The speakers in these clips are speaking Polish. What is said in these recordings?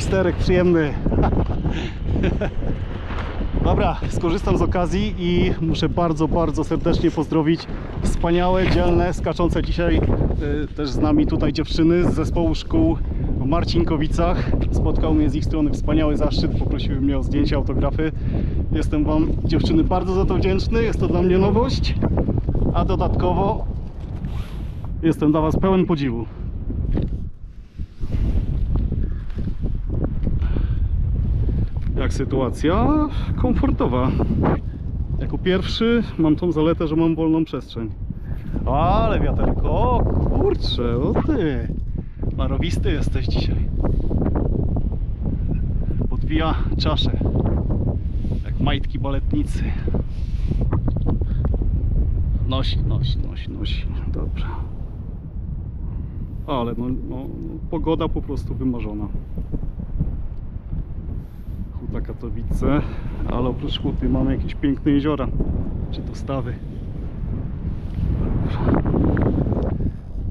Twisterek przyjemny. Dobra, skorzystam z okazji i muszę bardzo, bardzo serdecznie pozdrowić wspaniałe, dzielne, skaczące dzisiaj y, też z nami tutaj dziewczyny z zespołu szkół w Marcinkowicach. Spotkał mnie z ich strony wspaniały zaszczyt, poprosiły mnie o zdjęcie, autografy. Jestem Wam dziewczyny bardzo za to wdzięczny, jest to dla mnie nowość, a dodatkowo jestem dla Was pełen podziwu. Jak sytuacja? Komfortowa. Jako pierwszy mam tą zaletę, że mam wolną przestrzeń. Ale wiaterko, kurczę, o ty. Marowisty jesteś dzisiaj. Podbija czaszę. Jak majtki baletnicy. Nosi, nosi, nosi, nosi. Dobra. Ale no, no, pogoda po prostu wymarzona. Huta Katowice, ale oprócz Huty mamy jakieś piękne jeziora, czy dostawy.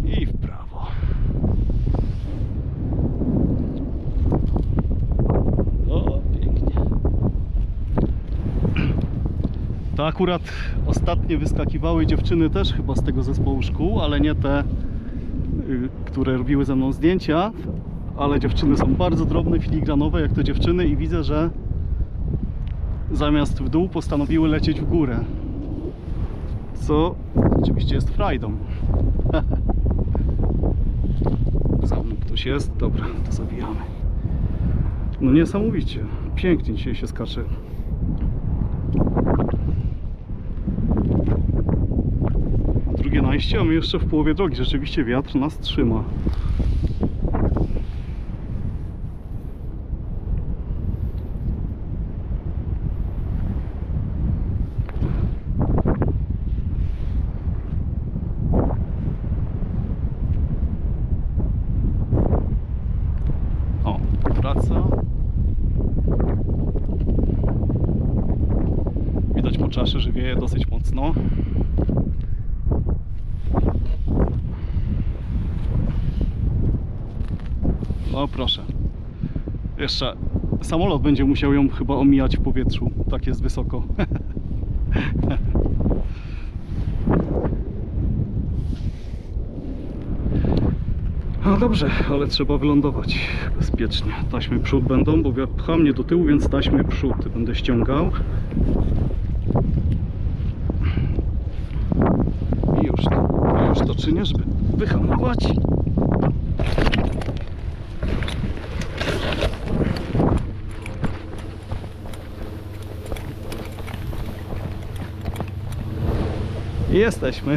I w prawo. O, pięknie. To akurat ostatnie wyskakiwały dziewczyny też chyba z tego zespołu szkół, ale nie te, y, które robiły ze mną zdjęcia, ale dziewczyny są bardzo drobne, filigranowe jak to dziewczyny i widzę, że zamiast w dół postanowiły lecieć w górę. Co oczywiście jest frajdą. Za mną ktoś jest? Dobra, to zabijamy. No niesamowicie. Pięknie dzisiaj się skacze. Drugie najście, a my jeszcze w połowie drogi. Rzeczywiście wiatr nas trzyma. O, wraca. Widać po czasie, że wieje dosyć mocno. O proszę. Jeszcze samolot będzie musiał ją chyba omijać w powietrzu. Tak jest wysoko. No dobrze, ale trzeba wylądować bezpiecznie. Taśmy przód będą, bo pcha mnie do tyłu, więc taśmy przód będę ściągał. I już czynię, żeby wyhamować. I Jesteśmy.